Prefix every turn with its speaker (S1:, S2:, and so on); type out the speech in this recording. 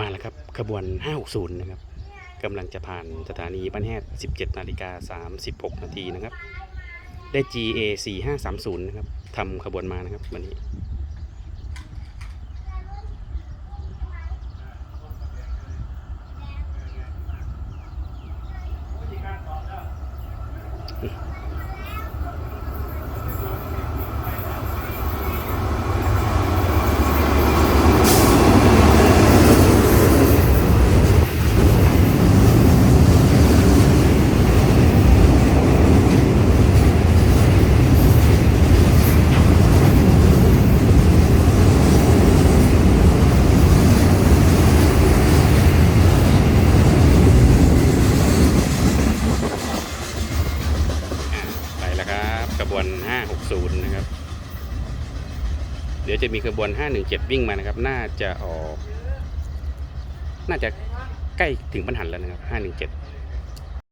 S1: มาแล้วครับขบวน 560 นะครับกำลังจะผ่านสถานีบ้านแฮด17 นาฬิกา 36 นาทีนะครับ ได้ GA 4530 นะครับทำขบวนมานะครับวันนี้ไปแล้วครับ ขบวน 560 นะครับ เดี๋ยวจะมีขบวน 517 วิ่งมานะครับ น่าจะออก น่าจะใกล้ถึงบรรหันแล้วนะครับ 517